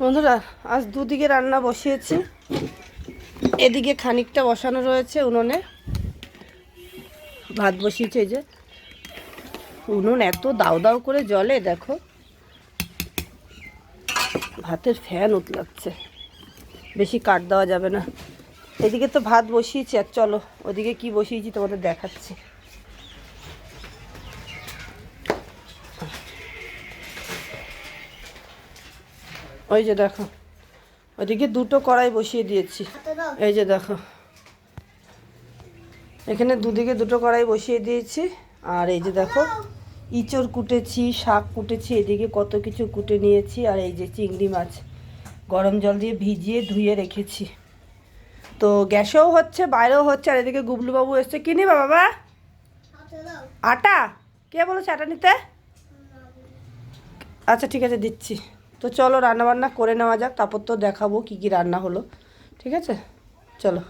বন্ধুরা, আজ দুদিকে রান্না বসিয়েছি। এদিকে খানিকটা বসানো রয়েছে উনুনে। ভাত বসিয়েছে এই যে। উনুন এত দাও দাও করে জলে দেখো। ভাতের ফ্যান উতলাচ্ছে। বেশি কাট দেওয়া যাবে না। এদিকে তো ভাত বসিয়েছি, আর চলো, ওদিকে কি বসিয়েছি তোমাদের দেখাচ্ছি। ওই যে দেখো। ওদিকে দুটো কড়াই বসিয়ে দিয়েছি। এই যে দেখো। এখানে দুদিকে দুটো কড়াই বসিয়ে দিয়েছি। আর এই যে দেখো ইঁচড় কুটেছি শাক কুটেছি এদিকে কত কিছু কুটে নিয়েছি। আর এই যে চিংড়ি মাছ গরম জল দিয়ে ভিজিয়ে ধুয়ে রেখেছি। তো গ্যাসেও হচ্ছে বাইরেও হচ্ছে আর এদিকে গুবলুবাবু এসছে। কি নিবা বাবা? আটা? কে বলেছে আটা নিতে? আচ্ছা ঠিক আছে দিচ্ছি। তো চলো রান্নাবান্না করে নেওয়া যাক, তারপর তো দেখাবো কী কী রান্না হলো। ঠিক আছে? চলো।